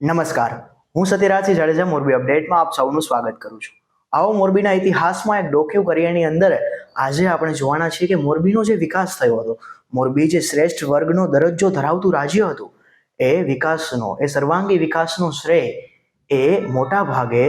નમસ્કાર. હું સત્યરાજસિંહ જાડેજા, મોરબી અપડેટમાં આપ સૌનું સ્વાગત કરું છું. આવો મોરબીના ઇતિહાસમાં એક ડોક્યુ કરિયાની અંદર આજે આપણે જોવાના છીએ કે મોરબીનો જે વિકાસ થયો હતો, મોરબી જે શ્રેષ્ઠ વર્ગનો દરજ્જો ધરાવતું રાજ્ય હતું, એ વિકાસનો, એ સર્વાંગી વિકાસનો શ્રેય એ મોટા ભાગે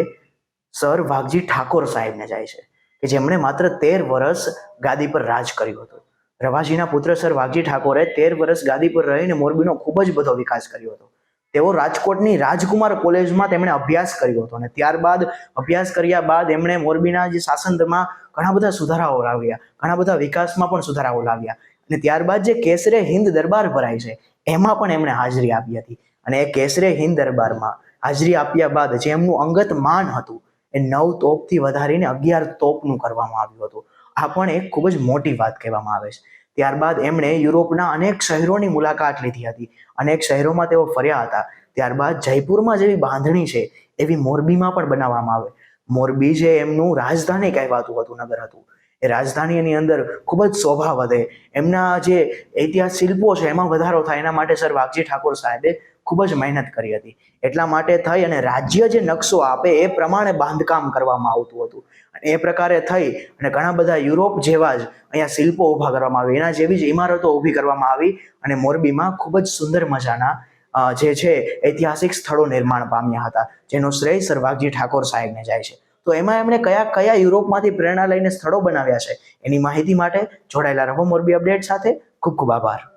સર વાઘજી ઠાકોર સાહેબને જાય છે, કે જેમણે માત્ર તેર વર્ષ ગાદી પર રાજ કર્યું હતું. રવાજીના પુત્ર સર વાઘજી ઠાકોરે તેર વર્ષ ગાદી પર રહીને મોરબીનો ખૂબ જ બધો વિકાસ કર્યો હતો. તેઓ રાજકોટની રાજકુમાર કોલેજમાં તેમણે અભ્યાસ કર્યો હતો અને ત્યારબાદ અભ્યાસ કર્યા બાદ એમણે મોરબીના જે શાસનમાં ઘણા બધા સુધારાઓ લાવ્યા, ઘણા બધા વિકાસમાં પણ સુધારાઓ લાવ્યા અને ત્યારબાદ જે કેસરે હિન્દ દરબાર ભરાય છે, એમાં પણ એમણે હાજરી આપી હતી અને એ કેસરે હિન્દ દરબારમાં હાજરી આપ્યા બાદ જે એમનું અંગત માન હતું, એ નવ તોપથી વધારીને અગિયાર તોપનું કરવામાં આવ્યું હતું. આ પણ એક ખૂબ જ મોટી વાત કહેવામાં આવે છે. ત્યારબાદ એમણે યુરોપના અનેક શહેરોની મુલાકાત લીધી હતી. અનેક શહેરોમાં તેઓ ફર્યા હતા. ત્યારબાદ જયપુરમાં જેવી બાંધણી છે, એવી મોરબીમાં પણ બનાવવામાં આવે. મોરબી જે એમનું રાજધાની કહેવાતું હતું, નગર હતું. એ રાજધાનીની અંદર ખૂબ જ શોભા વધે. એમના જે ઇતિહાસ શિલ્પો છે, એમાં વધારો થાય. એના માટે સર વાઘજી ઠાકોર સાહેબે ખૂબ જ મહેનત કરી હતી. એટલા માટે થઈ અને રાજ્ય જે નકશો આપે એ પ્રમાણે બાંધકામ કરવામાં આવતું હતું. અને એ પ્રકારે થઈ અને ઘણા બધા યુરોપ જેવા જ અહીંયા શિલ્પો ઊભા કરવામાં આવી. એના જેવી જ ઇમારતો ઊભી કરવામાં આવી અને મોરબીમાં ખૂબ જ સુંદર મજાના જે છે, ઐતિહાસિક સ્થળો નિર્માણ પામ્યા હતા, જેનો શ્રેય સરવાગજી ઠાકોર સાહેબને જાય છે. તો એમાં એમણે કયા કયા યુરોપમાંથી પ્રેરણા લઈને સ્થળો બનાવ્યા છે? એની માહિતી માટે જોડાયેલા રહો મોરબી અપડેટ સાથે. ખૂબ ખૂબ આભાર.